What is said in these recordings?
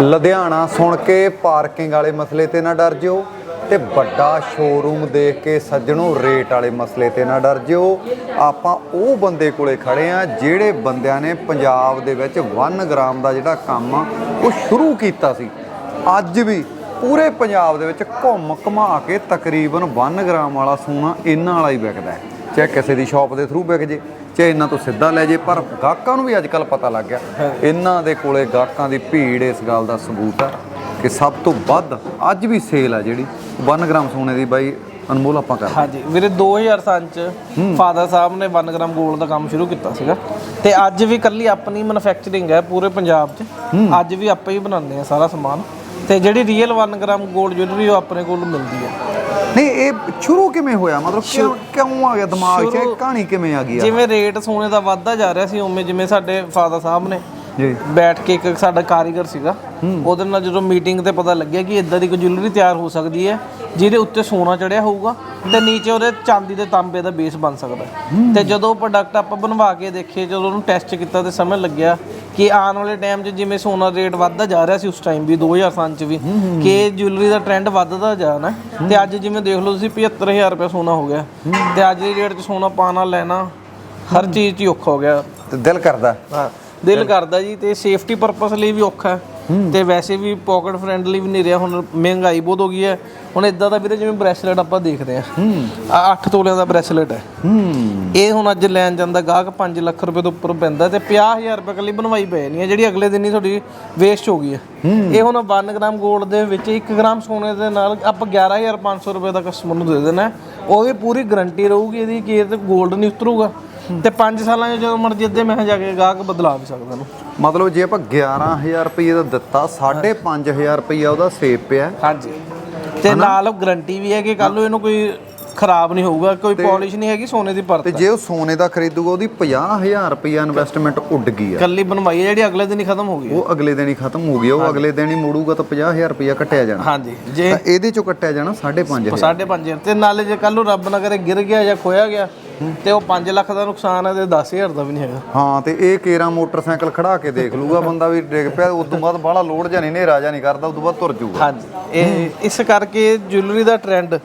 ਲੁਧਿਆਣਾ ਸੁਣ ਕੇ ਪਾਰਕਿੰਗ ਵਾਲੇ ਮਸਲੇ ਤੇ ਨਾ ਡਰ ਜਿਓ ਤੇ ਵੱਡਾ ਸ਼ੋਰੂਮ ਦੇਖ ਕੇ ਸੱਜਣੋ ਰੇਟ ਵਾਲੇ ਮਸਲੇ ਤੇ ਨਾ ਡਰ ਜਿਓ। ਆਪਾਂ ਉਹ ਬੰਦੇ ਕੋਲੇ ਖੜੇ ਆ ਜਿਹੜੇ ਬੰਦਿਆਂ ਨੇ ਪੰਜਾਬ ਦੇ ਵਿੱਚ 1 ਗ੍ਰਾਮ ਦਾ ਜਿਹੜਾ ਕੰਮ ਆ, ਉਹ ਸ਼ੁਰੂ ਕੀਤਾ ਸੀ। ਅੱਜ ਵੀ ਪੂਰੇ ਪੰਜਾਬ ਦੇ ਵਿੱਚ ਘੁੰਮ ਘਮਾ ਕੇ ਤਕਰੀਬਨ 1 ਗ੍ਰਾਮ ਵਾਲਾ ਸੋਨਾ ਇਹਨਾਂ ਵਾਲਾ ਹੀ ਵਿਕਦਾ ਹੈ। ਚਾਹੇ ਕਿਸੇ ਦੀ ਸ਼ਾਪ ਦੇ ਥਰੂ ਵਿਕ ਜੇ ਚਾਹੇ ਇਹਨਾਂ ਤੋਂ ਸਿੱਧਾ ਲੈ ਜੇ ਪਰ ਗਾਹਕਾਂ ਨੂੰ ਵੀ ਅੱਜ ਕੱਲ ਪਤਾ ਲੱਗ ਗਿਆ। ਇਹਨਾਂ ਦੇ ਕੋਲੇ ਗਾਹਕਾਂ ਦੀ ਭੀੜ ਇਸ ਗੱਲ ਦਾ ਸਬੂਤ ਹੈ ਕਿ ਸਭ ਤੋਂ ਵੱਧ ਅੱਜ ਵੀ ਸੇਲ ਆ ਜਿਹੜੀ 1 ਗ੍ਰਾਮ ਸੋਨੇ ਦੀ ਬਾਈ ਅਨਮੋਲ ਆਪਾਂ ਕਰ ਹਾਂਜੀ ਵੀਰੇ 2003 ਚ ਫਾਦਰ ਸਾਹਿਬ ਨੇ 1 ਗ੍ਰਾਮ 골ਡ ਦਾ ਕੰਮ ਸ਼ੁਰੂ ਕੀਤਾ ਸੀਗਾ। ਤੇ ਅੱਜ ਵੀ ਕੱਲੀ ਆਪਣੀ ਮੈਨੂਫੈਕਚਰਿੰਗ ਹੈ ਪੂਰੇ ਪੰਜਾਬ 'ਚ। ਅੱਜ ਵੀ ਆਪਾਂ ਹੀ ਬਣਾਉਂਦੇ ਆ ਸਾਰਾ ਸਮਾਨ। ਤੇ ਜਿਹੜੀ ਰੀਅਲ 1 ਗ੍ਰਾਮ 골ਡ ਜੁਐਲਰੀ ਉਹ ਆਪਣੇ ਕੋਲ ਮਿਲਦੀ ਹੈ। ਨਹੀਂ ਇਹ ਸ਼ੁਰੂ ਕਿਵੇਂ ਹੋਇਆ? ਮਤਲਬ ਕਿਉਂ ਕਿਉਂ ਆ ਗਿਆ ਦਿਮਾਗ 'ਚ? ਇਹ ਕਹਾਣੀ ਕਿਵੇਂ ਆ ਗਈ ਆ? ਜਿਵੇਂ ਰੇਟ ਸੋਨੇ ਦਾ ਵੱਧਦਾ ਜਾ ਰਿਹਾ ਸੀ ਉਵੇਂ ਜਿਵੇਂ ਸਾਡੇ ਫਾਦਰ ਸਾਹਿਬ ਨੇ ਜੀ। ਬੈਠ ਕੇ ਇੱਕ ਸਾਡਾ ਕਾਰੀਗਰ ਸੀਗਾ। ਉਹਦੇ ਨਾਲ ਜਦੋਂ ਮੀਟਿੰਗ ਤੇ ਪਤਾ ਲੱਗਿਆ ਕਿ ਇਦਾਂ ਦੀ ਕੋਈ ਜੁਐਲਰੀ ਤਿਆਰ ਹੋ ਸਕਦੀ ਹੈ ਜਿਹਦੇ ਉੱਤੇ ਸੋਨਾ ਚੜਿਆ ਹੋਊਗਾ ਤੇ ਨੀਚੇ ਉਹਦੇ ਚਾਂਦੀ ਦੇ ਤਾਂਬੇ ਦਾ ਬੇਸ ਬਣ ਸਕਦਾ। ਤੇ ਜਦੋਂ ਪ੍ਰੋਡਕਟ ਆਪਾਂ ਬਣਵਾ ਕੇ ਦੇਖੇ ਜਦੋਂ ਉਹਨੂੰ ਟੈਸਟ ਕੀਤਾ ਤੇ ਸਮਝ ਲੱਗਿਆ ਕਿ ਆਉਣ ਵਾਲੇ ਟਾਈਮ 'ਚ ਜਿਵੇਂ ਸੋਨਾ ਰੇਟ ਵੱਧਦਾ ਜਾ ਰਿਹਾ ਸੀ ਉਸ ਟਾਈਮ ਵੀ 2007 'ਚ ਵੀ ਕਿ ਜੁਐਲਰੀ ਦਾ ਟ੍ਰੈਂਡ ਵੱਧਦਾ ਜਾਣਾ। ਤੇ ਅੱਜ ਜਿਵੇਂ ਦੇਖ ਲਓ ਤੁਸੀਂ 75000 ਰੁਪਏ ਸੋਨਾ ਹੋ ਗਿਆ। ਤੇ ਅੱਜ ਦੀ ਰੇਟ 'ਚ ਸੋਨਾ ਪਾਣਾ ਲੈਣਾ ਹਰ ਚੀਜ਼ 'ਚ ਔਖਾ ਹੋ ਗਿਆ। ਤੇ ਦਿਲ ਕਰਦਾ। ਹਾਂ। ਦਿਲ ਕਰਦਾ ਜੀ ਤੇ ਸੇਫਟੀ ਪਰਪਸ ਲਈ ਵੀ ਔਖਾ ਤੇ ਵੈਸੇ ਵੀ ਪਾਕਟ ਫ੍ਰੈਂਡਲੀ ਵੀ ਨਹੀਂ ਰਿਹਾ ਹੁਣ ਮਹਿੰਗਾਈ ਬਹੁਤ ਹੋ ਗਈ ਹੈ। ਹੁਣ ਇਦਾਂ ਦਾ ਵੀਰੇ ਜਿਵੇਂ ਬ੍ਰੈਸਲੇਟ ਆਪਾਂ ਦੇਖਦੇ ਆ ਆ 8 ਤੋਲਿਆਂ ਦਾ ਬ੍ਰੈਸਲੇਟ ਹੈ। ਹੂੰ। ਇਹ ਹੁਣ ਅੱਜ ਲੈਣ ਜਾਂਦਾ ਗਾਹਕ 5 ਲੱਖ ਰੁਪਏ ਤੋਂ ਉੱਪਰ ਪੈਂਦਾ ਤੇ 50000 ਰੁਪਏ ਕੱਲੀ ਬਣਵਾਈ ਪੈ ਨਹੀਂ ਹੈ ਜਿਹੜੀ ਅਗਲੇ ਦਿਨ ਹੀ ਤੁਹਾਡੀ ਵੇਸਟ ਹੋ ਗਈ ਹੈ। ਇਹ ਹੁਣ 1 ਗ੍ਰਾਮ 골ਡ ਦੇ ਵਿੱਚ 1 ਗ੍ਰਾਮ ਸੋਨੇ ਦੇ ਨਾਲ ਆਪਾਂ 11500 ਰੁਪਏ ਦਾ ਕਸਟਮਰ ਨੂੰ ਦੇ ਦੇਣਾ। ਉਹ ਵੀ ਪੂਰੀ ਗਾਰੰਟੀ ਰਹੂਗੀ ਇਹਦੀ ਕਿ ਇਹ ਤੇ 골ਡ ਨਹੀਂ ਉਤਰੂਗਾ। ਤੇ 5 ਸਾਲਾਂ 'ਚ ਜਦੋਂ ਮਰਜ਼ੀ ਅੱਧੇ ਮੈਂ ਜਾ ਕੇ ਗਾਹਕ ਬਦਲਾ ਵੀ ਸਕਦਾ ਨੂੰ। ਮਤਲਬ ਜੇ ਆਪਾਂ 11000 ਰੁਪਏ ਦਾ ਦਿੱਤਾ 5500 ਰੁਪਏ ਉਹਦਾ ਸੇਵ ਪਿਆ। ਹਾਂਜੀ। ਤੇ ਨਾਲ ਗਾਰੰਟੀ ਵੀ ਹੈ ਕਿ ਕੱਲ ਨੂੰ ਇਹਨੂੰ ਕੋਈ ਖਰਾਬ ਨਹੀਂ ਹੋਊਗਾ ਕੋਈ ਪਾਲਿਸ਼ ਨਹੀਂ ਹੈਗੀ ਸੋਨੇ ਦੀ ਪਰਤ ਤੇ ਜੇ ਉਹ ਸੋਨੇ ਦਾ ਖਰੀਦੂਗਾ ਉਹਦੀ 50000 ਰੁਪਇਆ ਇਨਵੈਸਟਮੈਂਟ ਉੱਡ ਗਈ ਆ। ਕੱਲੀ ਬਣਵਾਈ ਹੈ ਜਿਹੜੀ ਅਗਲੇ ਦਿਨ ਹੀ ਖਤਮ ਹੋ ਗਈ ਉਹ ਅਗਲੇ ਦਿਨ ਹੀ ਖਤਮ ਹੋ ਗਿਆ ਉਹ ਅਗਲੇ ਦਿਨ ਹੀ ਮੋੜੂਗਾ ਤਾਂ 50000 ਰੁਪਇਆ ਕੱਟਿਆ ਜਾਣਾ। ਹਾਂਜੀ ਜੇ ਇਹਦੇ ਚੋਂ ਕੱਟਿਆ ਜਾਣਾ 5.5 ਸਾਢੇ ਪੰਜ ਹਜ਼ਾਰ। ਤੇ ਨਾਲੇ ਜੇ ਕੱਲ ਨੂੰ ਰੱਬ ਨਾ ਕਰੇ ਗਿਰ ਗਿਆ ਜਾਂ ਖੋਇਆ ਗਿਆ ਤੇ ਉਹ 5 ਲੱਖ ਦਾ ਨੁਕਸਾਨ ਹੈ ਤੇ 10000 ਦਾ ਵੀ ਨਹੀਂ ਹੈਗਾ। ਹਾਂ ਤੇ ਇਹ ਕੇਰਾ ਮੋਟਰਸਾਈਕਲ ਖੜਾ ਕੇ ਦੇਖ ਲੂਗਾ ਬੰਦਾ ਵੀ ਡਿੱਗ ਪਿਆ ਉਸ ਤੋਂ ਬਾਅਦ ਬਾਹਲਾ ਲੋਡ ਜਾਂ ਨਹੀਂ ਹਨੇਰਾ ਜਾਂ ਨਹੀਂ ਕਰਦਾ ਉਸ ਤੋਂ ਬਾਅਦ ਤੁਰ ਜਾਊਗਾ ਹਾਂਜੀ ਇਹ ਇਸ ਕਰਕੇ ਜੁਐਲਰੀ ਦਾ ਟ੍ਰੈਂਡ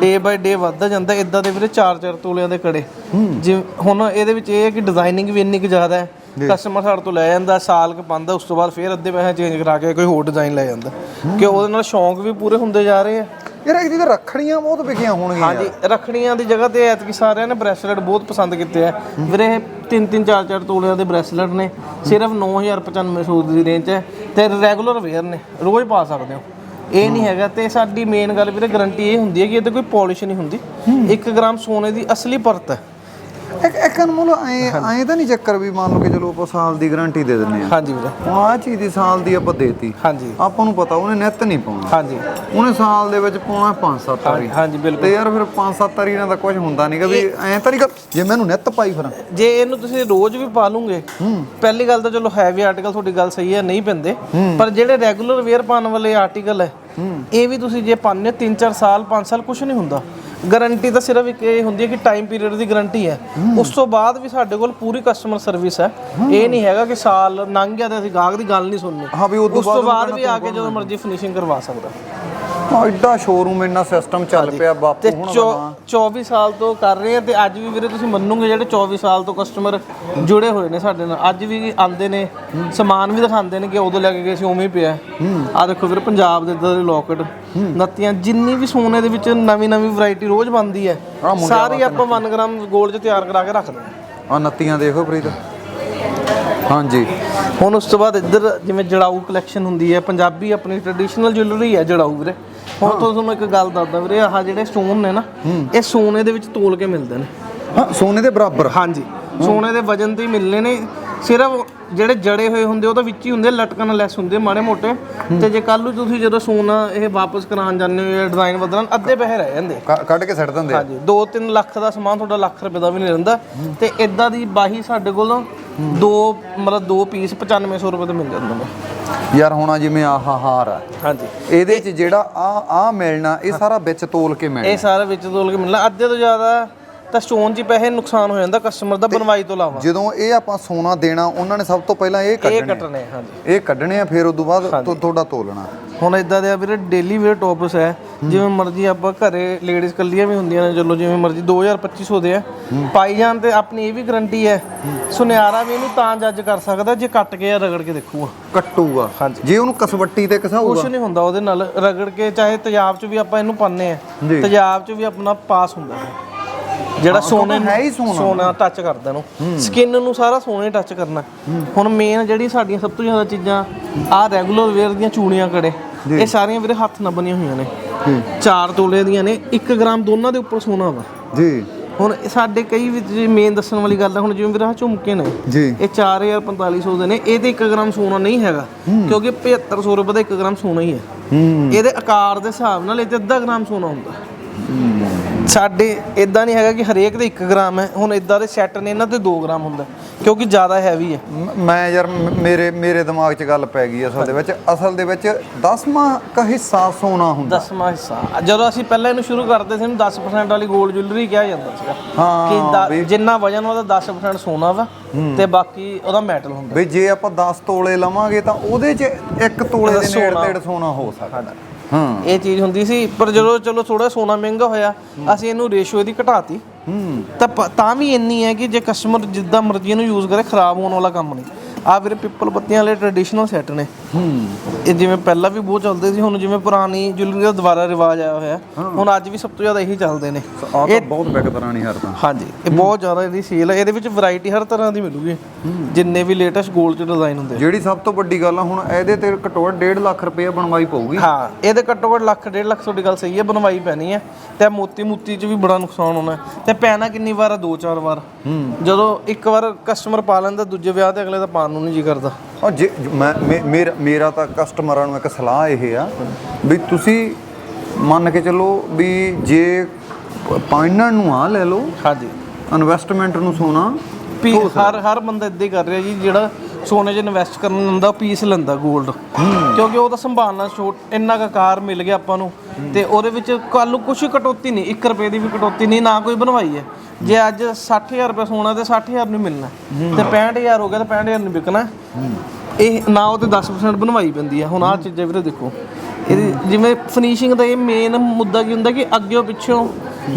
ਡੇ ਬਾਈ ਡੇ ਵੱਧਦਾ ਜਾਂਦਾ ਇਦਾਂ ਦੇ ਵੀਰੇ 4-4 ਤੋਲਿਆਂ ਦੇ ਕੜੇ। ਜਿਵੇਂ ਹੁਣ ਇਹਦੇ ਵਿੱਚ ਇਹ ਹੈ ਕਿ ਡਿਜ਼ਾਈਨਿੰਗ ਵੀ ਇੰਨੀ ਕੁ ਜ਼ਿਆਦਾ ਹੈ ਕਸਟਮਰ ਸਾਡੇ ਤੋਂ ਲੈ ਜਾਂਦਾ ਸਾਲ ਕੁ ਪਾਉਂਦਾ ਉਸ ਤੋਂ ਬਾਅਦ ਫੇਰ ਅੱਧੇ ਪੈਸੇ ਚੇਂਜ ਕਰਾ ਕੇ ਕੋਈ ਹੋਰ ਡਿਜ਼ਾਈਨ ਲੈ ਜਾਂਦਾ। ਕਿ ਉਹਦੇ ਨਾਲ ਸ਼ੌਂਕ ਵੀ ਪੂਰੇ ਹੁੰਦੇ ਜਾ ਰਹੇ ਆ। ਯਾਰ ਇਹਦੀ ਤਾਂ ਰੱਖੜੀਆਂ ਬਹੁਤ ਵਿਕੀਆਂ ਹੋਣਗੀਆਂ ਹਾਂਜੀ ਰੱਖੜੀਆਂ ਦੀ ਜਗ੍ਹਾ ਤੇ ਐਤਕੀ ਸਾਰਿਆਂ ਨੇ ਬ੍ਰੈਸਲੇਟ ਬਹੁਤ ਪਸੰਦ ਕੀਤੇ ਆ। ਵੀਰੇ ਇਹ 3 3 4 4 ਤੋਲਿਆਂ ਦੇ ਬ੍ਰੈਸਲੇਟ ਨੇ ਸਿਰਫ 9095 ਸੂਟ ਦੀ ਰੇਂਜ 'ਚ ਤੇ ਰੈਗੂਲਰ ਵੇਅਰ ਨੇ ਰੋਜ਼ ਪਾ ਸਕਦੇ ਹੋ। ਇਹ ਨਹੀਂ ਹੈਗਾ ਤੇ ਸਾਡੀ ਮੇਨ ਗੱਲ ਵੀਰੇ ਗਾਰੰਟੀ ਇਹ ਹੁੰਦੀ ਹੈ ਕਿ ਇਹਦੇ ਕੋਈ ਪਾਲਿਸ਼ ਨਹੀਂ ਹੁੰਦੀ। 1 ਗ੍ਰਾਮ ਸੋਨੇ ਦੀ ਅਸਲੀ ਪਰਤ ਹੈ। ਇੱਕ ਇੱਕ ਅਨਮੋਲ ਐ ਐ ਤਾਂ ਨਹੀਂ ਚੱਕਰ ਵੀ ਮੰਨ ਲਓ ਕਿ ਚਲੋ ਆਪਾਂ ਸਾਲ ਦੀ ਗਾਰੰਟੀ ਦੇ ਦਿੰਨੇ ਆ ਹਾਂਜੀ ਵੀਰੇ। ਹੁਣ ਆਹ ਚੀਜ਼ ਦੀ ਸਾਲ ਦੀ ਆਪਾਂ ਦੇਤੀ। ਹਾਂਜੀ। ਆਪਾਂ ਨੂੰ ਪਤਾ ਉਹਨੇ ਨਿੱਤ ਨਹੀਂ ਪਾਉਣਾ। ਹਾਂਜੀ। ਉਹਨੇ ਸਾਲ ਦੇ ਵਿੱਚ ਪਾਉਣਾ 5-7 ਵਾਰੀ। ਹਾਂਜੀ ਬਿਲਕੁਲ। ਤੇ ਯਾਰ ਫਿਰ 5-7 ਵਾਰੀ ਨਾਲ ਤਾਂ ਕੁਝ ਹੁੰਦਾ ਨਹੀਂਗਾ ਵੀ ਐ ਤਾਂ ਨਹੀਂ ਜੇ ਮੈਨੂੰ ਨਿੱਤ ਪਾਈ ਫਿਰ। ਜੇ ਇਹਨੂੰ ਤੁਸੀਂ ਰੋਜ਼ ਵੀ ਪਾ ਲੂਗੇ ਪਹਿਲੀ ਗੱਲ ਤਾਂ ਚਲੋ ਹੈਵੀ ਆਰਟੀਕਲ ਤੁਹਾਡੀ ਗੱਲ ਸਹੀ ਹੈ ਨਹੀਂ ਪੈਂਦੇ। ਪਰ ਜਿਹੜੇ ਰੈਗੂਲਰ ਵੇਅਰ ਪਾਉਣ ਵਾਲੇ ਆਰਟੀਕਲ ਹੈ ਇਹ ਵੀ ਤੁਸੀਂ ਜੇ ਹੋ 3-4 ਸਾਲ 5 ਸਾਲ ਕੁਝ ਨਹੀਂ ਹੁੰਦਾ। ਗਾਰੰਟੀ ਤਾਂ ਸਿਰਫ ਇੱਕ ਇਹ ਹੁੰਦੀ ਹੈ ਕਿ ਟਾਈਮ ਪੀਰੀਅਡ ਦੀ ਗਾਰੰਟੀ ਹੈ। ਉਸ ਤੋਂ ਬਾਅਦ ਵੀ ਸਾਡੇ ਕੋਲ ਪੂਰੀ ਕਸਟਮਰ ਸਰਵਿਸ ਹੈ। ਇਹ ਨਹੀਂ ਹੈਗਾ ਕਿ ਸਾਲ ਲੰਘ ਗਿਆ ਤੇ ਅਸੀਂ ਗਾਹਕ ਦੀ ਗੱਲ ਨਹੀਂ ਸੁਣਨੀ। ਹਾਂ ਵੀ ਉਸ ਤੋਂ ਬਾਅਦ ਵੀ ਆ ਕੇ ਜਦੋਂ ਮਰਜ਼ੀ ਫਿਨਿਸ਼ਿੰਗ ਕਰਵਾ ਸਕਦਾ। ਐਡਾ ਸ਼ੋਰੂਮ ਇੰਨਾ ਸਿਸਟਮ ਚੱਲ ਪਿਆ ਬਾਪੂ ਤੇ ਹੁਣ ਚੌ- 24 ਸਾਲ ਤੋਂ ਕਰ ਰਹੇ ਆ ਤੇ ਅੱਜ ਵੀ ਵੀਰੇ ਤੁਸੀਂ ਮੰਨੋਗੇ ਜਿਹੜੇ 24 ਸਾਲ ਤੋਂ ਕਸਟਮਰ ਜੁੜੇ ਹੋਏ ਨੇ ਸਾਡੇ ਨਾਲ। ਅੱਜ ਵੀ ਆਉਂਦੇ ਨੇ ਸਮਾਨ ਵੀ ਦਿਖਾਉਂਦੇ ਨੇ ਕਿ ਉਦੋਂ ਲੈ ਕੇ ਗਏ ਸੀ ਉਵੇਂ ਹੀ ਪਿਆ। ਆ ਦੇਖੋ ਵੀਰੇ ਪੰਜਾਬ ਦੇ ਇਦਾਂ ਦੇ ਲੋਕਟ ਨੱਤੀਆਂ ਜਿੰਨੀ ਵੀ ਸੋਨੇ ਦੇ ਵਿੱਚ ਨਵੀਂ ਨਵੀਂ ਵੈਰਾਈਟੀ ਰੋਜ਼ ਬਣਦੀ ਹੈ ਸਾਰੀ ਆਪਾਂ 1 ਗ੍ਰਾਮ 골ਡ 'ਚ ਤਿਆਰ ਕਰਾ ਕੇ ਰੱਖਦੇ ਹਾਂ। ਆ ਨੱਤੀਆਂ ਦੇਖੋ ਪ੍ਰੀਤ। ਹਾਂਜੀ। ਹੁਣ ਉਸ ਤੋਂ ਬਾਅਦ ਇੱਧਰ ਜਿਵੇਂ ਜੜਾਊ ਕਲੈਕਸ਼ਨ ਹੁੰਦੀ ਹੈ ਪੰਜਾਬੀ ਆਪਣੀ ਟ੍ਰੈਡੀਸ਼ਨਲ ਜੁਐਲਰੀ ਹੈ ਜੜਾਊ ਵੀਰੇ। ਹੁਣ ਤੋਂ ਤੁਹਾਨੂੰ ਇੱਕ ਗੱਲ ਦੱਸਦਾ ਵੀਰੇ ਆਹ ਜਿਹੜੇ ਸਟੋਨ ਨੇ ਨਾ ਇਹ ਸੋਨੇ ਦੇ ਵਿੱਚ ਤੋਲ ਕੇ ਮਿਲਦੇ ਨੇ। ਹਾਂ ਸੋਨੇ ਦੇ ਬਰਾਬਰ। ਹਾਂਜੀ। ਸੋਨੇ ਦੇ ਵਜਨ ਤੇ ਹੀ ਮਿਲਨੇ ਨੇ। ਸਿਰਫ ਜਿਹੜੇ ਜੜੇ ਹੋਏ ਹੁੰਦੇ ਉਹ ਤਾਂ ਵਿੱਚ ਹੀ ਹੁੰਦੇ ਲਟਕਣ ਲੈਸ ਹੁੰਦੇ ਮਾੜੇ ਮੋਟੇ। ਤੇ ਜੇ ਕੱਲ ਨੂੰ ਤੁਸੀਂ ਜਦੋਂ ਸੋਨਾ ਇਹ ਵਾਪਸ ਕਰਾਉਣ ਜਾਂਦੇ ਹੋ ਜਾਂ ਡਿਜ਼ਾਈਨ ਬਦਲਣ ਅੱਧੇ ਪੈਸੇ ਰਹਿ ਜਾਂਦੇ ਕ- ਕੱਢ ਕੇ ਸੱਟ ਦਿੰਦੇ ਆ। ਹਾਂਜੀ। 2-3 ਲੱਖ ਦਾ ਸਮਾਨ ਤੁਹਾਡਾ ਲੱਖ ਰੁਪਏ ਦਾ ਵੀ ਨਹੀਂ ਰਹਿੰਦਾ। ਤੇ ਇਦਾਂ ਦੀ ਬਾਹੀ ਸਾਡੇ ਕੋਲ ਦੋ ਮਤਲਬ ਦੋ ਪੀਸ 9500 ਰੁਪਏ ਦੇ ਮਿਲ ਜਾਂਦੇ ਨੇ। ਯਾਰ ਹੁਣ ਜਿਵੇਂ ਆਹ ਹਾਰ ਆ। ਹਾਂਜੀ। ਇਹਦੇ ਚ ਜਿਹੜਾ ਆ ਆ ਮਿਲਣਾ ਇਹ ਸਾਰਾ ਵਿੱਚ ਤੋਲ ਕੇ ਮਿਲਣਾ। ਇਹ ਸਾਰਾ ਵਿੱਚ ਤੋਲ ਕੇ ਮਿਲਣਾ। ਅੱਧੇ ਤੋਂ ਜ਼ਿਆਦਾ ਤਾਂ ਸਟੋਨ 'ਚ ਪੈਸੇ ਨੁਕਸਾਨ ਹੋ ਜਾਂਦਾ ਕਸਟਮਰ ਦਾ ਬਣਵਾਈ ਤੋਂ ਇਲਾਵਾ। ਜਦੋਂ ਇਹ ਆਪਾਂ ਸੋਨਾ ਦੇਣਾ ਉਹਨਾਂ ਨੇ ਸਭ ਤੋਂ ਪਹਿਲਾਂ ਇਹ ਇਹ ਕੱਢਣੇ ਹਾਂਜੀ। ਇਹ ਕੱਢਣੇ ਆ ਫਿਰ ਬਾਅਦ ਤੁ- ਤੁਹਾਡਾ ਤੋਲਣਾ। ਹੁਣ ਇਦਾਂ ਦੇ ਆ ਵੀਰੇ ਡੇਲੀ ਵੇਅਰ ਟੌਪਸ ਹੈ। ਜਿਵੇਂ ਮਰਜ਼ੀ ਆਪਾਂ ਘਰੇ ਲੇਡੀਜ਼ ਕੱਲੀਆਂ ਵੀ ਹੁੰਦੀਆਂ ਨੇ ਚਲੋ ਜਿਵੇਂ ਮਰਜ਼ੀ 2000 2500 ਦੇ ਆ। ਪਾਈ ਜਾਣ ਤੇ ਆਪਣੀ ਇਹ ਵੀ ਗਰੰਟੀ ਹੈ ਸੁਨਿਆਰਾ ਵੀ ਇਹਨੂੰ ਤਾਂ ਜੱਜ ਕਰ ਸਕਦਾ ਜੇ ਕੱਟ ਕੇ ਜਾਂ ਰਗੜ ਕੇ ਦੇਖੂਗਾ। ਕੱਟੂਗਾ। ਹਾਂਜੀ। ਜੇ ਉਹਨੂੰ ਕਸਵੱਟੀ ਤੇ ਘਸਾਊਗਾ? ਕੁਝ ਨਹੀਂ ਹੁੰਦਾ ਉਹਦੇ ਨਾਲ ਰਗੜ ਕੇ ਚਾਹੇ ਤੇਜ਼ਾਬ 'ਚ ਵੀ ਆਪਾਂ ਇਹਨੂੰ ਪਾਉਂਦੇ ਆ। ਤੇਜ਼ਾਬ 'ਚ ਵੀ ਆਪਣਾ ਪਾਸ ਹੁੰਦਾ ਹੈ। ਜਿਹੜਾ ਸੋਨੇ ਹੈ ਹੀ ਸੋਨਾ। ਸੋਨਾ ਟੱਚ ਕਰਦਾ ਨੂੰ ਸਕਿਨ ਨੂੰ ਸਾਰਾ ਸੋਨੇ ਟੱਚ ਕਰਨਾ। ਹੁਣ ਮੇਨ ਜਿਹੜੀ ਸਾਡੀਆਂ ਸਭ ਤੋਂ ਜ਼ਿਆਦਾ ਚੀਜ਼ਾਂ ਆ ਰੈਗੂਲਰ ਵੇਅਰ ਦੀਆਂ ਚੂੜੀਆਂ ਕੜੇ ਇਹ ਸਾਰੀਆਂ ਵੀਰੇ ਹੱਥ ਨਾਲ ਬਣੀਆਂ ਹੋਈਆਂ ਨੇ। 4 ਤੋਲੇ ਦੀਆਂ ਨੇ 1 ਗ੍ਰਾਮ ਦੋਨਾਂ ਦੇ ਉੱਪਰ ਸੋਨਾ ਵਾ। ਜੀ। ਹੁਣ ਇਹ ਸਾਡੇ ਕਈ ਵਿੱਚ ਮੇਨ ਦੱਸਣ ਵਾਲੀ ਗੱਲ ਹੈ ਹੁਣ ਜਿਵੇਂ ਵੀਰੇ ਆਹ ਝੁਮਕੇ ਨੇ ਜੀ। ਇਹ 4500 ਦੇ ਨੇ ਇਹਦੇ 1 ਗ੍ਰਾਮ ਸੋਨਾ ਨਹੀਂ ਹੈਗਾ ਕਿਉਂਕਿ 7500 ਰੁਪਏ ਦਾ 1 ਗ੍ਰਾਮ ਸੋਨਾ ਹੀ ਹੈ। ਹੂੰ। ਇਹਦੇ ਆਕਾਰ ਦੇ ਹਿਸਾਬ ਨਾਲ ਇਹ ਤੇ ਅੱਧਾ ਗ੍ਰਾਮ ਸੋਨਾ ਹੁੰਦਾ। ਸਾਡੇ ਇਦਾਂ ਨਹੀਂ ਹੈਗਾ ਕਿ ਹਰੇਕ ਦੇ 1 ਗ੍ਰਾਮ ਹੈ। ਹੁਣ ਇਦਾਂ ਦੇ ਸੈੱਟ ਨੇ ਇਹਨਾਂ ਤੇ 2 ਗ੍ਰਾਮ ਹੁੰਦਾ ਕਿਉਂਕਿ ਜ਼ਿਆਦਾ ਹੈਵੀ ਹੈ। ਮ- ਯਾਰ ਮੇਰੇ ਮੇਰੇ ਦਿਮਾਗ 'ਚ ਗੱਲ ਪੈ ਗਈ ਅਸਲ ਦੇ ਵਿੱਚ। ਅਸਲ ਦੇ ਵਿੱਚ 10ਵਾਂ ਕ ਹਿੱਸਾ ਸੋਨਾ ਹੁੰਦਾ। ਦਸਵਾਂ ਹਿੱਸਾ। ਜਦੋਂ ਅਸੀਂ ਪਹਿਲਾਂ ਇਹਨੂੰ ਸ਼ੁਰੂ ਕਰਦੇ ਸੀ ਇਹਨੂੰ 10% ਵਾਲੀ 골ਡ ਜੁਐਲਰੀ ਕਿਹਾ ਜਾਂਦਾ ਸੀਗਾ। ਹਾਂ, ਕਿ ਦ- ਜਿੰਨਾ ਵਜਨ ਉਹਦਾ 10% ਸੋਨਾ ਵਾ ਤੇ ਬਾਕੀ ਉਹਦਾ ਮੈਟਲ ਹੁੰਦਾ। ਵੀ ਜੇ ਆਪਾਂ 10 ਤੋਲੇ ਲਵਾਂਗੇ ਤਾਂ ਉਹਦੇ 'ਚ ਇੱਕ ਤੋਲੇ ਦੇ ਨੇੜੇ। ਤੇੜ ਸੋਨਾ ਹੋ ਸਕਦਾ। ਇਹ ਚੀਜ਼ ਹੁੰਦੀ ਸੀ ਪਰ ਜਦੋਂ ਚਲੋ ਥੋੜਾ ਸੋਨਾ ਮਹਿੰਗਾ ਹੋਇਆ ਅਸੀਂ ਇਹਨੂੰ ਰੇਸ਼ੋ ਇਹਦੀ ਘਟਾਤੀ। ਤਾਂ ਤਾਂ ਵੀ ਇੰਨੀ ਹੈ ਕਿ ਜੇ ਕਸਟਮਰ ਜਿੱਦਾਂ ਮਰਜ਼ੀ ਇਹਨੂੰ ਯੂਜ਼ ਕਰੇ ਖਰਾਬ ਹੋਣ ਵਾਲਾ ਕੰਮ ਨਹੀਂ। ਆ ਵੀਰੇ ਪਿੱਪਲ ਪੱਤੀਆਂ ਵਾਲੇ ਟ੍ਰੈਡੀਸ਼ਨਲ ਸੈੱਟ ਨੇ। ਹੂੰ। ਇਹ ਜਿਵੇਂ ਪਹਿਲਾਂ ਵੀ ਬਹੁਤ ਚੱਲਦੇ ਸੀ ਹੁਣ ਜਿਵੇਂ ਪੁਰਾਣੀ ਜੁਐਲਰੀ ਦਾ ਦੁਬਾਰਾ ਰਿਵਾਜ ਆਇਆ ਹੋਇਆ ਹੁਣ ਅੱਜ ਵੀ ਸਭ ਤੋਂ ਜ਼ਿਆਦਾ ਇਹੀ ਚੱਲਦੇ ਨੇ। ਆ ਤਾਂ ਬਹੁਤ ਵਿਕਦਰਾਂ ਨਹੀਂ ਹਰਦਾ ਹਾਂਜੀ ਇਹ ਬਹੁਤ ਜ਼ਿਆਦਾ ਇਹਦੀ ਸੇਲ ਹੈ ਇਹਦੇ ਵਿੱਚ ਵੈਰਾਈਟੀ ਹਰ ਤਰ੍ਹਾਂ ਦੀ ਮਿਲੂਗੀ। ਜਿੰਨੇ ਵੀ ਲੇਟੈਸਟ 골ਡ ਚ ਡਿਜ਼ਾਈਨ ਹੁੰਦੇ। ਜਿਹੜੀ ਸਭ ਤੋਂ ਵੱਡੀ ਗੱਲ ਆ ਹੁਣ ਇਹਦੇ ਤੇ ਘੱਟੋ ਘੱਟ 1.5 ਲੱਖ ਰੁਪਏ ਬਣਵਾਈ ਪਊਗੀ। ਹਾਂ ਇਹਦੇ ਘੱਟੋ ਘੱਟ ਲੱਖ ਡੇਢ ਲੱਖ ਤੁਹਾਡੀ ਗੱਲ ਸਹੀ ਹੈ ਬਣਵਾਈ ਪੈਣੀ ਹੈ ਤੇ ਮੋਤੀ ਮੋਤੀ ਚ ਵੀ ਬੜਾ ਨੁਕਸਾਨ ਹੋਣਾ। ਤੇ ਪੈਣਾ ਕਿੰਨੀ ਵਾਰ ਆ? ਦੋ ਚਾਰ ਵਾਰ। ਜਦੋਂ ਇੱਕ ਵਾਰ ਕਸਟਮਰ ਪਾ ਲੈਂਦਾ ਦੂਜੇ ਵਿਆਹ ਤੇ ਅਗਲੇ ਦਾ ਪਾਉਣ ਨੂੰ ਨਹੀਂ ਜੀ ਕਰਦਾ। ਉਹ ਜੇ ਮੈਂ ਮੇਰਾ ਮੇਰਾ ਤਾਂ ਕਸਟਮਰਾਂ ਨੂੰ ਇੱਕ ਸਲਾਹ ਇਹ ਆ ਵੀ ਤੁਸੀਂ ਮੰਨ ਕੇ ਚੱਲੋ ਵੀ ਜੇ ਪਾਇਨਣ ਨੂੰ ਆ ਲੈ ਲਓ ਹਾਂਜੀ। ਇਨਵੈਸਟਮੈਂਟ ਨੂੰ ਸੋਨਾ ਹਰ ਹਰ ਬੰਦਾ ਇਦਾਂ ਹੀ ਕਰ ਰਿਹਾ ਜੀ ਜਿਹੜਾ ਸੋਨੇ 'ਚ ਇਨਵੈਸਟ ਕਰਨ ਹੁੰਦਾ ਪੀਸ ਲੈਂਦਾ 골ਡ ਕਿਉਂਕਿ ਉਹ ਸੰਭਾਲਣਾ ਛੋਟ, ਇੰਨਾ ਕੁ ਮਿਲ ਗਿਆ ਆਪਾਂ ਨੂੰ। ਤੇ ਉਹਦੇ ਵਿੱਚ ਕੱਲ ਨੂੰ ਕੁਝ ਕਟੌਤੀ ਨਹੀਂ 1 ਰੁਪਏ ਦੀ ਵੀ ਕਟੌਤੀ ਨਹੀਂ, ਨਾ ਕੋਈ ਬਣਵਾਈ ਹੈ। ਜੇ ਅੱਜ 60000 ਰੁਪਏ ਸੋਨਾ ਤੇ 60000 ਨੂੰ ਮਿਲਣਾ ਤੇ 65000 ਹੋ ਗਿਆ ਤੇ 65000 ਨੂੰ ਵਿਕਣਾ ਇਹ ਨਾ ਉਹ ਤੇ 10% ਬਣਵਾਈ ਪੈਂਦੀ ਆ ਹੁਣ ਆਹ ਚੀਜ਼ਾਂ ਵੀਰੇ ਦੇਖੋ। ਇਹਦੀ ਜਿਵੇਂ ਫਿਨਿਸ਼ਿੰਗ ਦਾ ਇਹ ਮੇਨ ਮੁੱਦਾ ਕੀ ਹੁੰਦਾ ਕਿ ਅੱਗਿਓਂ ਪਿੱਛੋਂ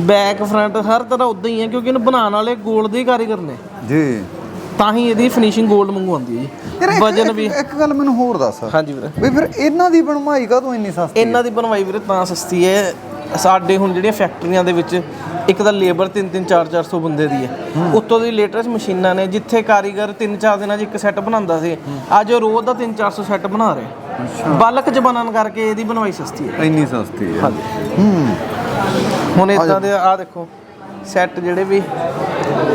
ਬੈਕ ਫਰੰਟ ਹਰ ਤਰ੍ਹਾਂ ਉਦਾਂ ਹੀ ਹੈ, ਕਿਉਂਕਿ ਇਹਨੂੰ ਬਣਾਉਣ ਵਾਲੇ 골ਡ ਦੇ ਹੀ ਕਾਰੀਗਰ ਨੇ। ਜੀ। ਤਾਂ ਹੀ ਇਹਦੀ ਫਿਨਿਸ਼ਿੰਗ 골ਡ ਮੰਗਵਾਉਂਦੀ ਹੈ ਯਾਰ ਜੀ ਵਜਨ ਵੀ ਇੱਕ ਗੱਲ ਮੈਨੂੰ ਹੋਰ ਦੱਸ। ਹਾਂਜੀ ਵੀਰੇ। ਵੀ ਫਿਰ ਇਹਨਾਂ ਦੀ ਬਣਵਾਈ ਕਾਹਤੋਂ ਇੰਨੀ ਸਸਤੀ ਇਹਨਾਂ ਦੀ ਬਣਵਾਈ ਵੀਰੇ ਤਾਂ ਸਸਤੀ ਹੈ। ਸਾਡੇ ਹੁਣ ਜਿਹੜੀਆਂ ਫੈਕਟਰੀਆਂ ਦੇ ਵਿੱਚ ਇੱਕ ਤਾਂ ਲੇਬਰ 3 3 4 400 ਬੰਦੇ ਦੀ ਹੈ। ਉੱਤੋਂ ਦੀ ਲੇਟੈਸਟ ਮਸ਼ੀਨਾਂ ਨੇ ਜਿੱਥੇ ਕਾਰੀਗਰ 3 4 ਦਿਨਾਂ 'ਚ ਇੱਕ ਸੈੱਟ ਬਣਾਉਂਦਾ ਸੀ। ਅੱਜ ਉਹ ਰੋਜ਼ ਦਾ 3 400 ਸੈੱਟ ਬਣਾ ਰਿਹਾ। ਬਲਕ ਚ ਬਣਨ ਕਰਕੇ ਇਹਦੀ ਬਣਵਾਈ ਸਸਤੀ ਹੈ। ਇੰਨੀ ਸਸਤੀ ਹੈ। ਹਾਂਜੀ। ਹੂੰ। ਹੁਣ ਇਦਾਂ ਦੇ ਆ ਦੇਖੋ। ਸੈੱਟ ਜਿਹੜੇ ਵੀ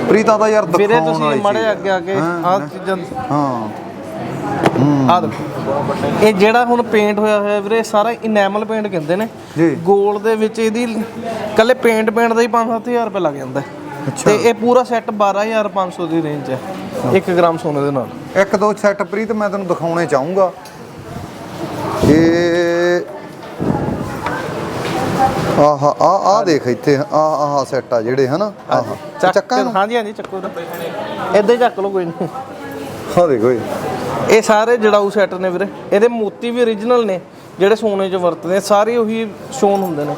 ਪ੍ਰੀਤਾ ਦਾ ਯਾਰ ਵੀਰੇ ਦਿਖਾਉਣ ਤੁਸੀਂ ਵਾਲੀ ਮੜੇ ਅੱਗੇ ਆ ਕੇ ਹਾਂ, ਆਹ ਚੀਜ਼ਾਂ ਹਾਂ। ਆ ਦੇਖੋ। ਇਹ ਜਿਹੜਾ ਹੁਣ ਪੇਂਟ ਹੋਇਆ ਹੋਇਆ ਵੀਰੇ ਸਾਰਾ ਇਨੈਮਲ ਪੇਂਟ ਕਹਿੰਦੇ ਨੇ। ਜੀ। ਗੋਲ ਦੇ ਵਿੱਚ ਇਹਦੀ ਕੱਲੇ ਪੇਂਟ ਪੇਂਟ ਦਾ ਹੀ 5-7000 ਰੁਪਏ ਲੱਗ ਜਾਂਦਾ। ਹੈ। ਤੇ ਇਹ ਪੂਰਾ ਸੈੱਟ 12500 ਦੀ ਰੇਂਜ ਹੈ। 1 ਗ੍ਰਾਮ ਸੋਨੇ ਦੇ ਨਾਲ। ਇੱਕ ਦੋ ਸੈੱਟ ਪ੍ਰੀਤ ਮੈਂ ਤੈਨੂੰ ਦਿਖਾਉਣੇ ਚਾਹੂੰਗਾ। ਇਹ ਆਹਾ ਆ ਆ ਦੇਖ ਇੱਥੇ ਆ ਆਹ ਸੈੱਟ ਆ ਜਿਹੜੇ ਹਨਾ? ਆਹ। ਚੱਕਾਂ ਨੂੰ? ਹਾਂਜੀ ਹਾਂਜੀ ਚੱਕੋ ਇਦਾਂ ਹੀ ਚੱਕ ਲਓ ਕੋਈ ਨਹੀਂ। ਆ ਦੇਖੋ ਇਹ ਇਹ ਸਾਰੇ ਜੜਾਊ ਸੈੱਟ ਨੇ ਵੀਰੇ। ਇਹਦੇ ਮੋਤੀ ਵੀ origignal ਨੇ ਜਿਹੜੇ ਸੋਨੇ 'ਚ ਵਰਤਦੇ ਸਾਰੇ ਉਹੀ ਸ਼ੋਨ ਹੁੰਦੇ ਨੇ।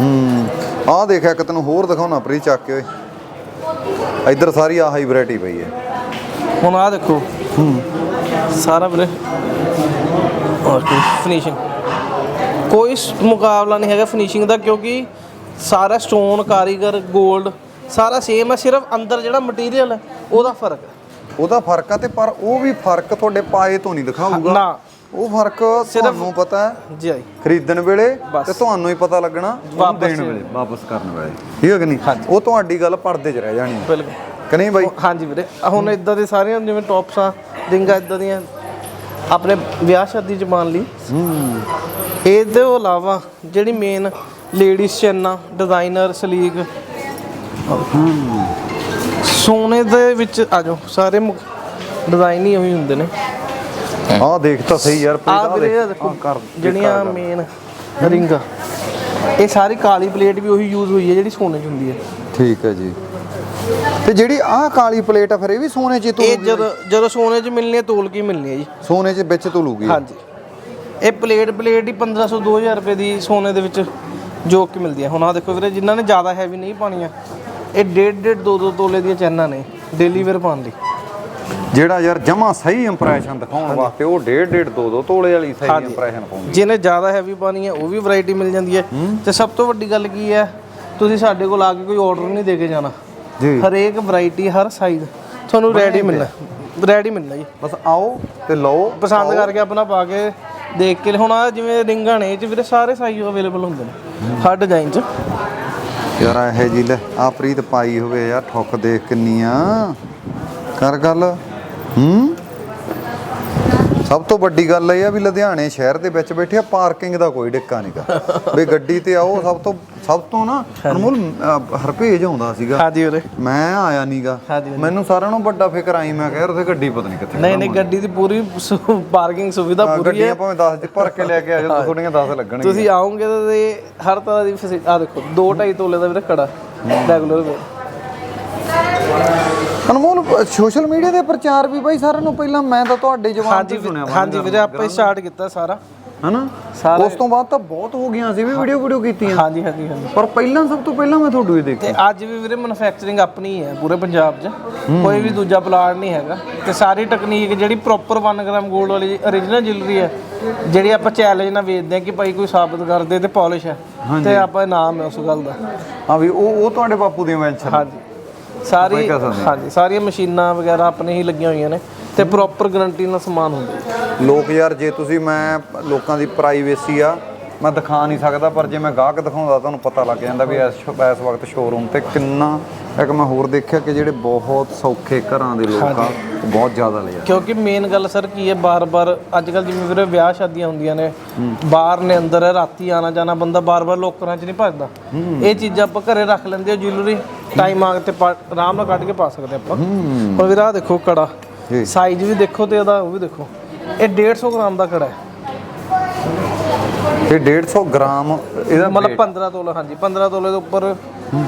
ਹੂੰ। ਆ ਦੇਖ ਇੱਕ ਤੈਨੂੰ ਹੋਰ ਦਿਖਾਉਣਾ ਪ੍ਰੀਤ ਚੱਕ ਕੇ। ਓਏ ਇੱਧਰ ਸਾਰੀ ਆਹ ਹੀ ਵੈਰਾਈਟੀ ਪਈ ਹੈ। ਹੁਣ ਆ ਦੇਖੋ। ਸਾਰਾ ਵੀਰੇ। ਓਕੇ ਫਿਨਿਸ਼ਿੰਗ ਕੋਈ ਮੁਕਾਬਲਾ ਨਹੀਂ ਹੈਗਾ ਫਿਨਿਸ਼ਿੰਗ ਦਾ ਕਿਉਂਕਿ ਸਾਰਾ ਸਟੋਨ ਕਾਰੀਗਰ 골ਡ ਸਾਰਾ ਸੇਮ ਹੈ ਸਿਰਫ ਅੰਦਰ ਜਿਹੜਾ ਮਟੀਰੀਅਲ ਹੈ ਉਹਦਾ ਫ਼ਰਕ ਹੈ। ਉਹਦਾ ਫ਼ਰਕ ਆ ਤੇ ਪਰ ਉਹ ਵੀ ਫ਼ਰਕ ਤੁਹਾਡੇ ਪਾਏ ਤੋਂ ਨਹੀਂ ਦਿਖਾਊਗਾ। ਨਾ। ਉਹ ਫ਼ਰਕ ਤੁਹਾਨੂੰ ਪਤਾ ਹੈ। ਜੀ ਆਈ। ਖਰੀਦਣ ਵੇਲੇ। ਤੇ ਤੁਹਾਨੂੰ ਹੀ ਪਤਾ ਲੱਗਣਾ ਦੇਣ ਵੇਲੇ। ਵਾਪਸ ਕਰਨ ਵੇਲੇ। ਠੀਕ ਹੈ ਕਿ ਨਹੀਂ? ਉਹ ਤੁਹਾਡੀ ਗੱਲ ਪਰਦੇ 'ਚ ਰਹਿ ਜਾਣੀ ਬਿਲਕੁਲ। ਕਿ ਨਹੀਂ ਬਾਈ? ਹਾਂਜੀ ਵੀਰੇ। ਹੁਣ ਇਦਾਂ ਦੇ ਸਾਰੀਆਂ ਜਿਵੇਂ ਟੌਪਸਾਂ ਰਿੰਗਾਂ ਇਦਾਂ ਦੀਆਂ ਆਪਣੇ ਵਿਆਹ ਸ਼ਾਦੀ ਚ ਪਾਉਣ ਲਈ। ਇਹਦੇ ਤੋਂ ਇਲਾਵਾ ਜਿਹੜੀ ਮੇਨ ਲੇਡੀਜ਼ ਚੈਨਾ ਡਿਜ਼ਾਈਨਰ ਸਲੀਕ ਸੋਨੇ ਦੇ ਵਿੱਚ ਆ ਜਾਓ ਸਾਰੇ ਡਿਜ਼ਾਈਨ ਹੀ ਉਹੀ ਹੁੰਦੇ ਨੇ। ਆਹ ਦੇਖ ਤਾਂ ਸਹੀ ਯਾਰ ਆ ਵੀਰੇ ਦੇਖ। ਜਿਹੜੀਆਂ ਮੇਨ ਰਿੰਗਾਂ ਇਹ ਸਾਰੀ ਕਾਲੀ ਪਲੇਟ ਵੀ ਉਹੀ ਯੂਜ਼ ਹੋਈ ਹੈ ਜਿਹੜੀ ਸੋਨੇ 'ਚ ਹੁੰਦੀ ਹੈ। ਠੀਕ ਹੈ ਜੀ। ਤੇ ਜਿਹੜੀ ਆਹ ਕਾਲੀ ਪਲੇਟ ਆ ਫਿਰ ਇਹ ਵੀ ਸੋਨੇ 'ਚ ਹੀ ਇਹ ਤੋਲੂਗੀ ਜਦੋਂ ਜਦੋਂ ਸੋਨੇ 'ਚ ਮਿਲਣੀ ਹੈ ਤੋਲ ਕੇ ਮਿਲਣੀ ਹੈ ਜੀ। ਸੋਨੇ 'ਚ ਵਿੱਚ ਤੋਲੂਗੀ ਹਾਂਜੀ। ਇਹ ਪਲੇਟ ਪਲੇਟ ਹੀ 1500 2000 ਰੁਪਏ ਦੀ ਸੋਨੇ ਦੇ ਵਿੱਚ ਜੋਕ ਕੇ ਮਿਲਦੀ ਹੈ ਹੁਣ ਆ ਦੇਖੋ ਵੀਰੇ ਜਿਨ੍ਹਾਂ ਨੇ ਜ਼ਿਆਦਾ ਹੈਵੀ ਨਹੀਂ ਪਾਣੀਆਂ ਇਹ ਡੇਢ ਡੇਢ ਦੋ ਦੋ ਤੋਲੇ ਦੀਆਂ ਚੈਨਾਂ ਨੇ ਡੇਲੀ ਵੇਅਰ ਪਾਉਣ ਲਈ। ਜਿਹੜਾ ਯਾਰ ਜਮਾ ਸਹੀ ਇੰਪ੍ਰੈਸ਼ਨ ਦਿਖਾਉਣ ਵਾਸਤੇ ਉਹ ਡੇਢ ਡੇਢ ਦੋ ਦੋ ਤੋਲੇ ਵਾਲੀ ਸਹੀ ਇੰਪ੍ਰੈਸ਼ਨ ਪਾਉਂਦੀ ਜਿਹਨੇ ਜ਼ਿਆਦਾ ਹੈਵੀ ਪਾਣੀ ਹੈ ਉਹ ਵੀ ਵੈਰਾਈਟੀ ਮਿਲ ਜਾਂਦੀ ਹੈ। ਤੇ ਸਭ ਤੋਂ ਵੱਡੀ ਗੱਲ ਕੀ ਹੈ ਤੁਸੀਂ ਸਾਡੇ ਕੋਲ ਆ ਕੇ ਕੋਈ ਆਰਡਰ ਨਹੀਂ ਦੇ ਕੇ ਜਾਣਾ। ਜੀ। ਹਰੇਕ ਵੈਰਾਈਟੀ ਹਰ ਸਾਈਜ਼ ਤੁਹਾਨੂੰ ਰੈਡੀ ਮਿਲਣਾ ਰੈਡੀ ਮਿਲਣਾ ਜੀ। ਬਸ ਆਓ ਤੇ ਲਓ ਪਸੰਦ ਕਰਕੇ ਆਪਣਾ ਪਾ ਕੇ ਦੇਖ ਕੇ ਹੁਣ ਆ ਜਿਵੇਂ ਰਿੰਗਾਂ ਨੇ ਇਹ ਚ ਵੀਰੇ ਸਾਰੇ ਸਾਈਜ਼ ਅਵੇਲੇਬਲ ਹੁੰਦੇ ਨੇ। ਹਰ ਡਿਜ਼ਾਈਨ ਚ। ਯਾਰ ਇਹ ਜੀ ਲੈ ਆ ਪ੍ਰੀਤ ਪਾਈ ਹੋਵੇ ਯਾਰ ਠੁੱਕ ਦੇਖ ਕਿੰਨੀ ਆ ਕਰ ਗੱਲ। ਹੂੰ? ਸਭ ਤੋਂ ਵੱਡੀ ਗੱਲ ਇਹ ਆ ਵੀ ਲੁਧਿਆਣੇ ਸ਼ਹਿਰ ਦੇ ਵਿੱਚ ਬੈਠੇ ਆ ਪਾਰਕਿੰਗ ਦਾ ਕੋਈ ਡਿੱਕਾ ਨਹੀਂਗਾ ਵੀ ਗੱਡੀ ਤੇ ਆਓ ਸਭ ਤੋਂ ਸਭ ਤੋਂ ਨਾ ਅਨਮੋਲ ਹਰਪੇਜ ਆਉਂਦਾ ਸੀਗਾ। ਹਾਂਜੀ ਵੀਰੇ ਮੈਂ ਆਇਆ ਨਹੀਂਗਾ ਮੈਨੂੰ ਸਾਰਿਆਂ ਨੂੰ ਵੱਡਾ ਫਿਕਰ ਆਈ ਮੈਂ ਕਿਹਾ ਉੱਥੇ ਗੱਡੀ ਪਤਾ ਨਹੀਂ ਕਿੱਥੇ ਨਹੀਂ ਨਹੀਂ ਗੱਡੀ ਦੀ ਪੂਰੀ ਪਾਰਕਿੰਗ ਸੁਵਿਧਾ ਪੂਰੀ ਗੱਡੀਆਂ ਹੈ ਭਾਵੇਂ 10 ਚ ਭਰ ਕੇ ਲੈ ਕੇ ਆ ਜਾਓ ਥੋੜੀਆਂ 10 ਲੱਗਣਗੀਆਂ। ਤੁਸੀਂ ਆਓਗੇ ਤਾਂ ਹਰ ਤਰ੍ਹਾਂ ਦੀ ਫੈਸਿਲਿਟੀ ਆ ਦੇਖੋ 2.5 ਤੋਲੇ ਦਾ ਵੀਰੇ ਕੜਾ ਰੈਗੂਲਰ ਵੇ ਅਨਮੋਲ ਸੋਸ਼ਲ ਮੀਡੀਆ ਦੇ ਪ੍ਰਚਾਰ ਵੀ ਬਾਈ ਸਾਰਿਆਂ ਨੂੰ ਪਹਿਲਾਂ ਮੈਂ ਤਾਂ ਤੁਹਾਡੇ ਜਵਾਨ ਹਾਂਜੀ ਹਾਂਜੀ ਵੀਰੇ ਆਪਾਂ ਸਟਾਰਟ ਕੀਤਾ ਸਾਰਾ। ਹਨਾ? ਸਾਰਾ- ਉਸ ਤੋਂ ਬਾਅਦ ਤਾਂ ਬਹੁਤ ਹੋ ਗਈਆਂ ਸੀ ਵੀ ਵੀਡੀਓ ਵੀਡੀਓ ਕੀਤੀਆਂ। ਹਾਂਜੀ ਹਾਂਜੀ ਹਾਂਜੀ। ਪਰ ਪਹਿਲਾਂ ਸਭ ਤੋਂ ਪਹਿਲਾਂ ਮੈਂ ਤੁਹਾਨੂੰ ਹੀ ਦੇਖੀ ਤੇ ਅੱਜ ਵੀ ਵੀਰੇ ਮੈਨੂਫੈਕਚਰਿੰਗ ਆਪਣੀ ਹੀ ਪੂਰੇ ਪੰਜਾਬ 'ਚ। ਕੋਈ ਵੀ ਦੂਜਾ ਪਲਾਟ ਨਹੀਂ ਹੈਗਾ। ਤੇ ਸਾਰੀ ਟੈਕਨੀਕ ਜਿਹੜੀ ਪ੍ਰੋਪਰ 1 ਗ੍ਰਾਮ 골ਡ ਵਾਲੀ origignal ਜਿਊਲਰੀ ਹੈ ਜਿਹੜੀ ਆਪਾਂ ਚੈਲੰਜ ਨਾਲ ਵੇਚਦੇ ਹਾਂ ਕਿ ਭਾਈ ਕੋਈ ਸਾਬਤ ਕਰ ਦੇ ਤੇ ਪਾਲਿਸ਼ ਹੈ ਤੇ ਆਪਾਂ ਨਾਮ ਹੈ ਉਸ ਗੱਲ ਦਾ। ਹਾਂ ਵੀ ਉਹ ਉਹ ਤੁਹਾਡੇ ਬਾਪੂ ਦੀ ਇਨਵੈਂਸ਼ਨ ਹਾਂਜੀ। ਸਾਰੀ। ਹਾਂਜੀ ਸਾਰੀਆਂ ਮਸ਼ੀਨਾਂ ਵਗੈਰਾ ਆਪਣੇ ਹੀ ਲੱਗੀਆਂ ਹੋਈਆਂ ਨੇ ਤੇ ਪ੍ਰੋਪਰ ਗਾਰੰਟੀ ਨਾਲ ਸਮਾਨ ਹੁੰਦਾ ਹੈ। ਲੋਕ ਯਾਰ ਜੇ ਤੁਸੀਂ ਮੈਂ ਲੋਕਾਂ ਦੀ ਪ੍ਰਾਈਵੇਸੀ ਆ ਮੈਂ ਦਿਖਾ ਨਹੀਂ ਸਕਦਾ ਪਰ ਜੇ ਮੈਂ ਗਾਹਕ ਦਿਖਾਉਂਦਾ ਤੁਹਾਨੂੰ ਪਤਾ ਲੱਗ ਜਾਂਦਾ ਵੀ ਇਸ ਇਸ ਵਕਤ ਸ਼ੋਰੂਮ ਤੇ ਕਿੰਨਾ ਇੱਕ ਮੈਂ ਹੋਰ ਦੇਖਿਆ ਕਿ ਜਿਹੜੇ ਬਹੁਤ ਸੌਖੇ ਘਰਾਂ ਦੇ ਲੋਕ ਆ ਬਹੁਤ ਜ਼ਿਆਦਾ ਲੈ ਜਾਂਦੇ। ਕਿਉਂਕਿ ਮੇਨ ਗੱਲ ਸਰ ਕੀ ਹੈ ਬਾਰ-ਬਾਰ ਅੱਜ ਕੱਲ ਜਿਵੇਂ ਵੀਰੇ ਵਿਆਹ ਸ਼ਾਦੀਆਂ ਹੁੰਦੀਆਂ ਨੇ ਬਾਹਰ ਨੇ ਅੰਦਰ ਰਾਤੀ ਆਣਾ ਜਾਣਾ ਬੰਦਾ ਬਾਰ-ਬਾਰ ਲੋਕਰਾਂ 'ਚ ਨਹੀਂ ਭੱਜਦਾ। ਇਹ ਚੀਜ਼ਾਂ ਆਪਾਂ ਘਰੇ ਰੱਖ ਲੈਂਦੇ ਹਾਂ ਜਿਊਲਰੀ ਟਾਈਮ ਆ ਤੇ ਪਾ- ਆਰਾਮ ਨਾਲ ਕੱਢ ਕੇ ਪਾ ਸਕਦੇ ਆਪਾਂ। ਹੁਣ ਵੀਰੇ ਆਹ ਦੇਖੋ ਕੜਾ। ਜੀ। ਸਾਈਜ਼ ਵੀ ਦੇਖੋ ਤੇ ਇਹਦਾ ਉਹ ਵੀ ਦੇਖੋ। ਇਹ 150 ਗ੍ਰਾਮ ਦਾ ਕੜਾ ਹੈ। ਤੇ 150 ਗ੍ਰਾਮ ਇਹਦਾ ਮਤਲਬ 15 ਤੋਲੇ ਹਾਂਜੀ 15 ਤੋਲੇ ਦੇ ਉੱਪਰ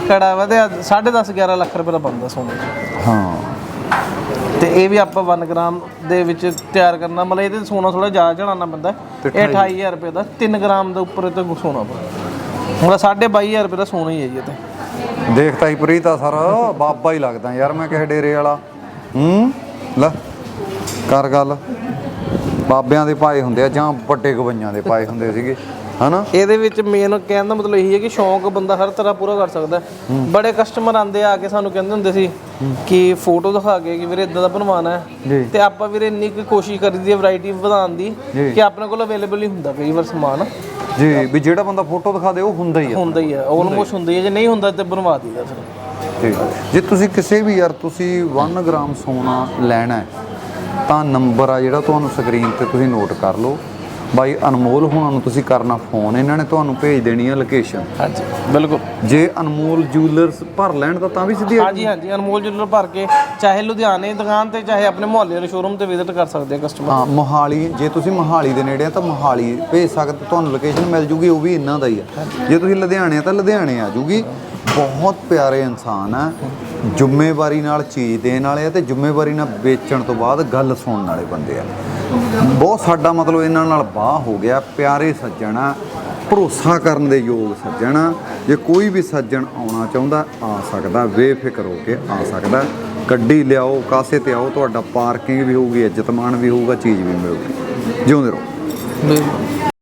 ਕੜਾ ਵਾ ਤੇ 10.5 11 ਲੱਖ ਰੁਪਏ ਦਾ ਬਣਦਾ ਸੋਨੇ ਦਾ। ਹਾਂ। ਤੇ ਇਹ ਵੀ ਆਪਾਂ 1 ਗ੍ਰਾਮ ਦੇ ਵਿੱਚ ਤਿਆਰ ਕਰਨਾ ਮਤਲਬ ਇਹਦੇ ਸੋਨਾ ਥੋੜਾ ਜ਼ਿਆਦਾ ਚੜਾਉਣਾ ਪੈਂਦਾ ਤੇ ਇਹ 28000 ਰੁਪਏ ਦਾ 3 ਗ੍ਰਾਮ ਦੇ ਉੱਪਰ ਇਹ ਤੇ ਸੋਨਾ ਪਾ ਹੁਣ 22500 ਰੁਪਏ ਦਾ ਸੋਨਾ ਹੀ ਹੈ ਜੀ ਇਹ ਤੇ। ਦੇਖਤਾ ਹੀ ਪ੍ਰੀਤ ਆ ਸਰ ਬਾਬਾ ਹੀ ਲੱਗਦਾ ਯਾਰ ਮੈਂ ਕਿਸੇ ਡੇਰੇ ਵਾਲਾ। ਹੂੰ? ਲੈ ਕਰ ਗੱਲ। ਬਾਬਿਆਂ ਦੇ ਪਾਏ ਹੁੰਦੇ ਆ ਜਾਂ ਵੱਡੇ ਗਵਈਆਂ ਦੇ ਪਾਏ ਹੁੰਦੇ ਸੀਗੇ ਹਨਾ? ਇਹਦੇ ਵਿੱਚ ਮੇਨ ਕਹਿਣ ਦਾ ਮਤਲਬ ਇਹੀ ਹੈ ਕਿ ਸ਼ੌਂਕ ਬੰਦਾ ਹਰ ਤਰ੍ਹਾਂ ਪੂਰਾ ਕਰ ਸਕਦਾ ਹੈ। ਬੜੇ ਕਸਟਮਰ ਆਂਦੇ ਆ ਕੇ ਸਾਨੂੰ ਕਹਿੰਦੇ ਹੁੰਦੇ ਸੀ ਕਿ ਫੋਟੋ ਦਿਖਾ ਕੇ ਕਿ ਵੀਰੇ ਇਦਾਂ ਦਾ ਬਣਵਾਉਣਾ ਹੈ। ਤੇ ਆਪਾਂ ਵੀਰੇ ਇੰਨੀ ਕੋਸ਼ਿਸ਼ ਕਰੀਦੀ ਹੈ ਵੈਰਾਈਟੀ ਵਧਾਉਣ ਦੀ। ਕਿ ਆਪਣੇ ਕੋਲ ਅਵੇਲੇਬਲ ਹੀ ਹੁੰਦਾ ਕਈ ਵਾਰ ਸਮਾਨ। ਜੀ ਵੀ ਜਿਹੜਾ ਬੰਦਾ ਫੋਟੋ ਦਿਖਾ ਦੇ ਉਹ ਹੁੰਦਾ ਹੀ ਆ। ਹੁੰਦਾ ਹੀ ਹੈ ਆਲਮੋਸਟ ਹੁੰਦਾ ਹੀ ਹੈ ਜੇ ਨਹੀਂ ਹੁੰਦਾ ਤੇ ਬਣਵਾ ਦਈਦਾ ਫਿਰ। ਠੀਕ ਜੇ ਤੁਸੀਂ ਕਿਸੇ ਵੀ ਯਾਰ ਤੁਸੀਂ 1 ਗ੍ਰਾਮ ਸੋਨਾ ਲੈਣਾ ਹੈ ਤਾਂ ਨੰਬਰ ਆ ਜਿਹੜਾ ਤੁਹਾਨੂੰ ਸਕਰੀਨ ਤੇ ਤੁਸੀਂ ਨੋਟ ਕਰ ਲਓ। ਬਾਈ ਅਨਮੋਲ ਹੁਣਾਂ ਨੂੰ ਤੁਸੀਂ ਕਰਨਾ ਫੋਨ ਇਹਨਾਂ ਨੇ ਤੁਹਾਨੂੰ ਭੇਜ ਦੇਣੀ ਆ ਲੋਕੇਸ਼ਨ ਹਾਂਜੀ ਬਿਲਕੁਲ। ਜੇ ਅਨਮੋਲ ਜੂਲਰਸ ਭਰ ਲੈਣ ਤਾਂ ਤਾਂ ਵੀ ਸਿੱਧੀ ਹਾਂਜੀ ਹਾਂਜੀ ਅਨਮੋਲ ਜੁਐਲਰ ਭਰ ਕੇ ਚਾਹੇ ਲੁਧਿਆਣੇ ਦੁਕਾਨ ਤੇ ਚਾਹੇ ਆਪਣੇ ਮੁਹੱਲੇ ਵਾਲੇ ਸ਼ੋਰੂਮ ਤੇ ਵਿਜ਼ਿਟ ਕਰ ਸਕਦੇ ਆ ਕਸਟਮਰ ਹਾਂ ਮੋਹਾਲੀ ਜੇ ਤੁਸੀਂ ਮੋਹਾਲੀ ਦੇ ਨੇੜੇ ਆ ਤਾਂ ਮੋਹਾਲੀ ਭੇਜ ਸਕਦੇ ਤੁਹਾਨੂੰ ਲੋਕੇਸ਼ਨ ਮਿਲ ਜੂਗੀ ਉਹ ਵੀ ਇਹਨਾਂ ਦਾ ਹੀ ਆ। ਜੇ ਤੁਸੀਂ ਲੁਧਿਆਣੇ ਆ ਤਾਂ ਲੁਧਿਆਣੇ ਆ ਜੂਗੀ। ਬਹੁਤ ਪਿਆਰੇ ਇਨਸਾਨ ਆ ਜ਼ਿੰਮੇਵਾਰੀ ਨਾਲ ਚੀਜ਼ ਦੇਣ ਵਾਲੇ ਆ ਤੇ ਜ਼ਿੰਮੇਵਾਰੀ ਨਾਲ ਵੇਚਣ ਤੋਂ ਬਾਅਦ ਗੱਲ ਸੁਣਨ ਵਾਲੇ ਬੰਦੇ ਆ। ਬਹੁਤ ਸਾਡਾ ਮਤਲਬ ਇਹਨਾਂ ਨਾਲ ਬਾਹ ਹੋ ਗਿਆ, ਪਿਆਰੇ ਸੱਜਣ ਆ ਭਰੋਸਾ ਕਰਨ ਦੇ ਯੋਗ ਸੱਜਣ। ਆ ਜੇ ਕੋਈ ਵੀ ਸੱਜਣ ਆਉਣਾ ਚਾਹੁੰਦਾ, ਆ ਸਕਦਾ, ਬੇਫਿਕਰ ਹੋ ਕੇ ਆ ਸਕਦਾ। ਗੱਡੀ ਲਿਆਓ, ਕਾਸੇ ਤੇ ਆਓ, ਤੁਹਾਡਾ ਪਾਰਕਿੰਗ ਵੀ ਹੋਊਗੀ ਇੱਜ਼ਤ ਮਾਣ ਵੀ ਹੋਊਗਾ, ਚੀਜ਼ ਵੀ ਮਿਲੂਗੀ। ਜਿਉਂਦੇ ਰਹੋ।